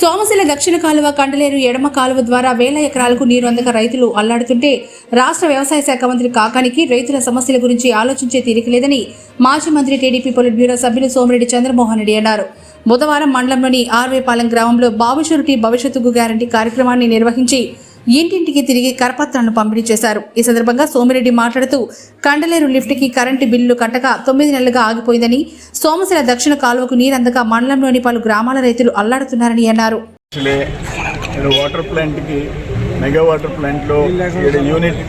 సోమశిల దక్షిణ కాలువ కండలేరు ఎడమ కాలువ ద్వారా వేల ఎకరాలకు నీరు అందక రైతులు అల్లాడుతుంటే రాష్ట్ర వ్యవసాయ శాఖ మంత్రి కాకానికి రైతుల సమస్యల గురించి ఆలోచించే తీరిక లేదని మాజీ మంత్రి టీడీపీ పొలిట్ బ్యూరో సభ్యులు సోమిరెడ్డి చంద్రమోహన్ రెడ్డి అన్నారు. బుధవారం మండలంలోని ఆర్వేపాలెం గ్రామంలో బాబుషూరిటీ భవిష్యత్తుకు గ్యారంటీ కార్యక్రమాన్ని నిర్వహించి ఇంటింటికి తిరిగి కరపత్రాలను పంపిణీ చేశారు. ఈ సందర్భంగా సోమిరెడ్డి మాట్లాడుతూ కండలేరు లిఫ్ట్కి కరెంటు బిల్లు కట్టక తొమ్మిది నెలలుగా ఆగిపోయిందని సోమశిల దక్షిణ కాలువకు నీరందక మండలంలోని పలు గ్రామాల రైతులు అల్లాడుతున్నారని అన్నారు. వాటర్ ప్లాంట్కి మెగా వాటర్ ప్లాంట్లో ఏడు యూనిట్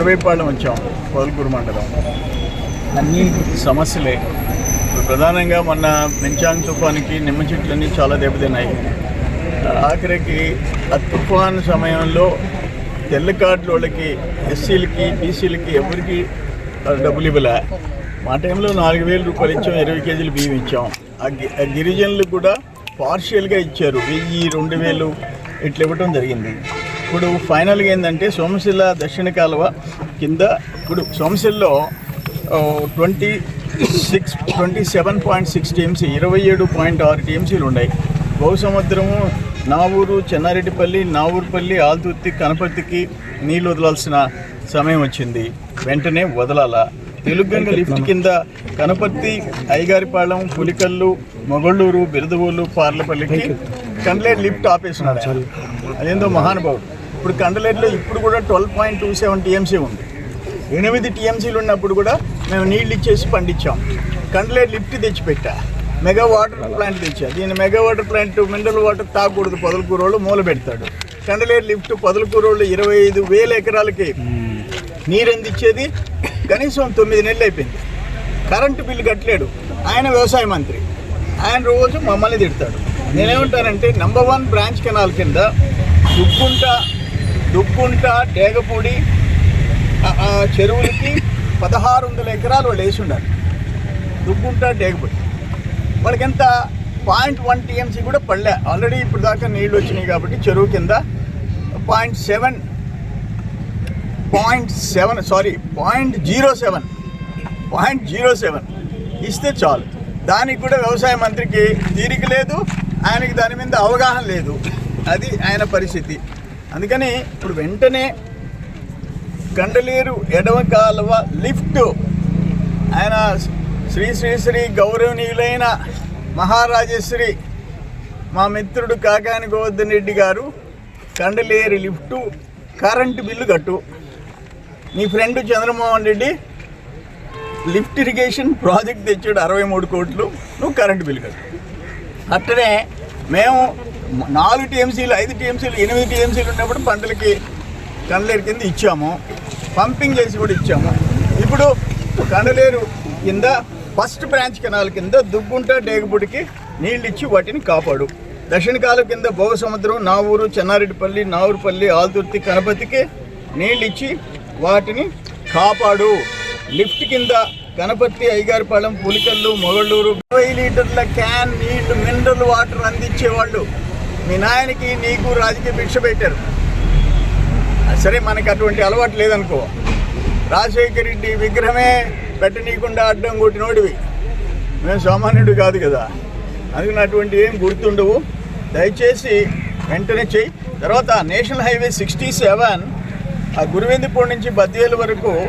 అరవైపాలెం వచ్చాం పొదలకూరు మండలం. అన్ని సమస్యలే. ప్రధానంగా మొన్న పెంచాంగ్ తుఫానికి నిమ్మ చెట్లన్నీ చాలా దెబ్బతిన్నాయి. ఆఖరికి ఆ తుఫాన్ సమయంలో తెల్ల కార్డుల వాళ్ళకి ఎస్సీలకి బీసీలకి ఎవరికి డబ్బులు ఇవ్వలే. మా టైంలో నాలుగు వేల రూపాయలు ఇచ్చాం ఇరవై కేజీలు బియ్యం ఇచ్చాం. ఆ గి- గిరిజనులకు కూడా పార్షియల్గా ఇచ్చారు వెయ్యి రెండు వేలు ఇట్లా ఇవ్వటం జరిగింది. ఇప్పుడు ఫైనల్గా ఏంటంటే సోమశిల దక్షిణ కాలువ కింద ఇప్పుడు సోమశిల్లో twenty six twenty seven point six TMC ఇరవై ఏడు పాయింట్ ఆరు టీఎంసీలు ఉన్నాయి. బహుసముద్రము నావూరు చెన్నారెడ్డిపల్లి నావూరుపల్లి ఆల్తుర్తి కనపర్తికి నీళ్ళు వదలాల్సిన సమయం వచ్చింది. వెంటనే వదలాల. తెలుగంగ లిఫ్ట్ కింద కనపర్తి అయ్యగారిపాలెం పులికల్లు మొగళ్ళూరు బిరదవోలు పార్లపల్లికి కండ్లేరు లిఫ్ట్ ఆపేస్తున్నాడు ఆయన. అదేందో మహానుభావుడు. ఇప్పుడు కండలేరులో ఇప్పుడు కూడా twelve point two seven TMC ఉంది. ఎనిమిది టీఎంసీలు ఉన్నప్పుడు కూడా మేము నీళ్ళు ఇచ్చేసి పండించాం. కండలేరు లిఫ్ట్ తెచ్చిపెట్టా. మెగా వాటర్ ప్లాంట్ తెచ్చారు దీని mega water plant mineral water తాగకూడదు పొదలకూరు వాళ్ళు మూల పెడతాడు. కండలేరు లిఫ్ట్ పొదలకూరు వాళ్ళు ఇరవై ఐదు వేల ఎకరాలకి నీరు అందించేది. కనీసం తొమ్మిది నెలలు అయిపోయింది. కరెంటు బిల్లు కట్టలేడు. ఆయన వ్యవసాయ మంత్రి. ఆయన రోజు మమ్మల్ని తిడతాడు. నేనేమంటానంటే నంబర్ వన్ బ్రాంచ్ కెనాల్ కింద దుక్కుంట దుక్కుంట డేగపూడి చెరువులకి పదహారు వందల ఎకరాలు వాళ్ళు వేసి ఉండాలి. దుక్కుంట డేగపూడి. వాళ్ళకి ఎంత పాయింట్ వన్ టీఎంసీ కూడా పడలే. ఆల్రెడీ ఇప్పుడు దాకా నీళ్ళు వచ్చినాయి కాబట్టి చెరువు కింద point seven point seven sorry point zero seven point zero seven ఇస్తే చాలు. దానికి కూడా వ్యవసాయ మంత్రికి తీరిక లేదు ఆయనకి దాని మీద అవగాహన లేదు. అది ఆయన పరిస్థితి. అందుకని ఇప్పుడు వెంటనే కండలేరు ఎడవ కాలువ లిఫ్ట్ ఆయన శ్రీ శ్రీ శ్రీ గౌరవనీయులైన మహారాజశ్రీ మా మిత్రుడు కాకాని గోవర్ధన్ రెడ్డి గారు కండలేరు లిఫ్టు కరెంటు బిల్లు కట్టు. నీ friend Chandramohan Reddy lift irrigation project తెచ్చాడు అరవై మూడు కోట్లు నువ్వు కరెంటు బిల్లు కట్టు. అట్టనే మేము నాలుగు టీఎంసీలు ఐదు టీఎంసీలు ఎనిమిది టీఎంసీలు ఉన్నప్పుడు పంటలకి కండలేరు కింద ఇచ్చాము. పంపింగ్ చేసి కూడా ఇచ్చాము. ఇప్పుడు కండలేరు కింద ఫస్ట్ బ్రాంచ్ కెనాల్ కింద దుగ్గుంట డేగుబుడికి నీళ్ళు ఇచ్చి వాటిని కాపాడు. దక్షిణ కాలం కింద భోగసముద్రం నావూరు చెన్నారెడ్డిపల్లి నావూరుపల్లి ఆల్తుర్తి గణపతికి నీళ్ళు ఇచ్చి వాటిని కాపాడు. లిఫ్ట్ కింద గణపతి అయ్యగారిపాలెం పులికల్లు మొగళ్ళూరు ఇరవై లీటర్ల క్యాన్ నీళ్ళు మినరల్ వాటర్ అందించేవాళ్ళు. మీ నాయనకి నీకు రాజకీయ భిక్ష పెట్టారు. సరే మనకి అటువంటి అలవాటు లేదనుకో. రాజశేఖర రెడ్డి విగ్రహమే పెట్టనీయకుండా అడ్డం కొట్టినోడివి. మేము సామాన్యుడు కాదు కదా. అందుకని అటువంటి ఏం గుర్తుండవు. దయచేసి వెంటనే చెయ్యి. తర్వాత నేషనల్ హైవే సిక్స్టీ సెవెన్ ఆ గురువిందిపూడి నుంచి బద్దేలు వరకు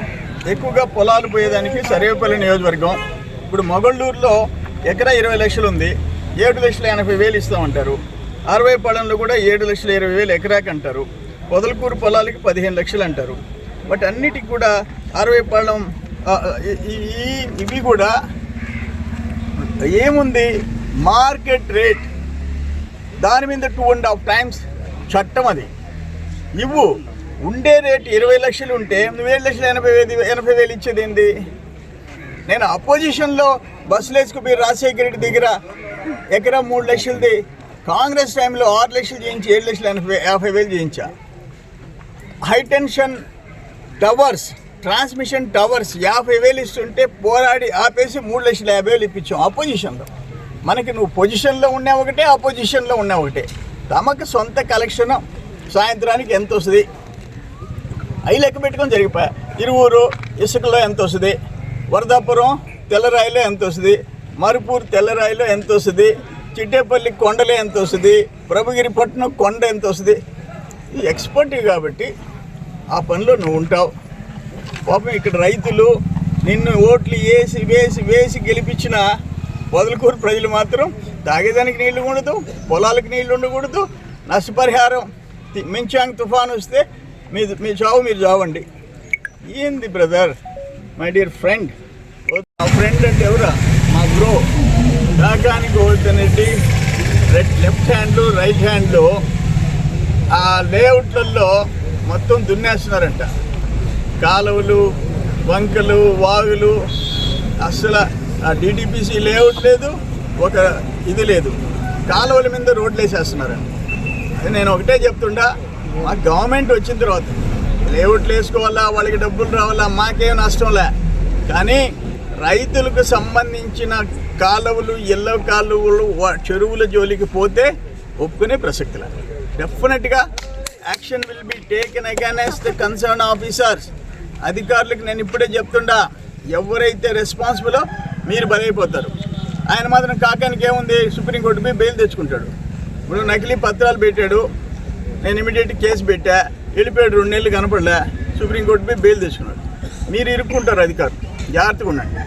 ఎక్కువగా పొలాలు పోయేదానికి సర్వేపల్లి నియోజకవర్గం. ఇప్పుడు మొగళ్ళూరులో ఎకరా ఇరవై లక్షలు ఉంది. ఏడు లక్షల ఎనభై వేలు ఇస్తామంటారు. అరవై పడంలో కూడా ఏడు లక్షల ఇరవై వేలు ఎకరాకి అంటారు. పొదలకూరు పొలాలకి పదిహేను లక్షలు అంటారు. బట్ అన్నిటికి కూడా అరవై పళ్ళం ఇవి కూడా ఏముంది? Market rate. దాని మీద టూ అండ్ హాఫ్ టైమ్స్ చట్టం అది. ఇవ్వు. ఉండే రేట్ ఇరవై లక్షలు ఉంటే నువ్వు ఏడు లక్షల ఎనభై వేలు ఎనభై వేలు ఇచ్చేది ఏంది? నేను అపోజిషన్లో బస్సులు వేసుకుపోయి రాజశేఖర రెడ్డి దగ్గర ఎకరా మూడు లక్షలది కాంగ్రెస్ టైంలో ఆరు లక్షలు చేయించి ఏడు లక్షల ఎనభై యాభై వేలు చేయించా. High tension towers. Transmission towers యాభై వేలు ఇస్తుంటే పోరాడి ఆపేసి మూడు లక్షల యాభై వేలు ఇప్పించాం అపోజిషన్లో మనకి నువ్వు పొజిషన్లో ఉన్నా ఒకటే అపోజిషన్లో ఉన్నా ఒకటే. తమకు సొంత కలెక్షన్ సాయంత్రానికి ఎంత వస్తుంది? అవి లెక్క పెట్టుకొని జరిగిపోయా. ఇరువురు ఇసుకలో ఎంత వస్తుంది? వరదాపురం తెల్లరాయిలో ఎంత వస్తుంది? మరుపూర్ తెల్లరాయిలో ఎంత వస్తుంది? చిట్టేపల్లి కొండలో ఎంత వస్తుంది? ప్రభుగిరి పట్టణం కొండ ఎంత వస్తుంది? ఎక్స్పర్ట్ కాబట్టి ఆ పనిలో నువ్వు ఉంటావు. పాపం ఇక్కడ రైతులు నిన్ను ఓట్లు వేసి వేసి వేసి గెలిపించిన వదులుకూరు ప్రజలు మాత్రం తాగేదానికి నీళ్ళు ఉండదు పొలాలకు నీళ్ళు ఉండకూడదు నష్టపరిహారం తి- మించాంగ్ తుఫాన్ వస్తే మీ మీ చావు మీరు చావండి. ఏంది బ్రదర్? మై డియర్ ఫ్రెండ్ మా ఫ్రెండ్ అంటే ఎవరా? మా బ్రో. దాకానికి గోవర్ధన్ రెడ్ లెఫ్ట్ హ్యాండ్లు రైట్ హ్యాండ్లో ఆ లేఅవుట్లలో మొత్తం దున్నేస్తున్నారంట. కాలువలు వంకలు వాగులు అసలు ఆ డిటిపిసి లేఅవుట్ లేదు ఒక ఇది లేదు. కాలువల మీద రోడ్లు వేసేస్తున్నారండి నేను ఒకటే చెప్తుండా మా గవర్నమెంట్ వచ్చిన తర్వాత లేఅవుట్లు వేసుకోవాలా వాళ్ళకి డబ్బులు రావాలా మాకేం నష్టంలే కానీ రైతులకు సంబంధించిన కాలువలు ఎల్లో కాలువలు చెరువుల జోలికి పోతే ఒప్పుకునే ప్రసక్తిలే డెఫినెట్గా action will be taken against the concern officers అధికారులకు నేను ఇప్పుడే చెప్తుండా ఎవరైతే రెస్పాన్సిబులో మీరు బలైపోతారు. ఆయన మాత్రం కాకానికి ఏముంది సుప్రీంకోర్టు పోయి బెయిల్ తెచ్చుకుంటాడు. ఇప్పుడు నకిలీ పత్రాలు పెట్టాడు నేను ఇమీడియట్ కేసు పెట్టా వెళ్ళిపోయాడు రెండు నెలలు కనపడలే సుప్రీంకోర్టు పోయి బెయిల్ తెచ్చుకున్నాడు. మీరు ఇరుక్కుంటారు అధికారులు జాగ్రత్తగా ఉండండి.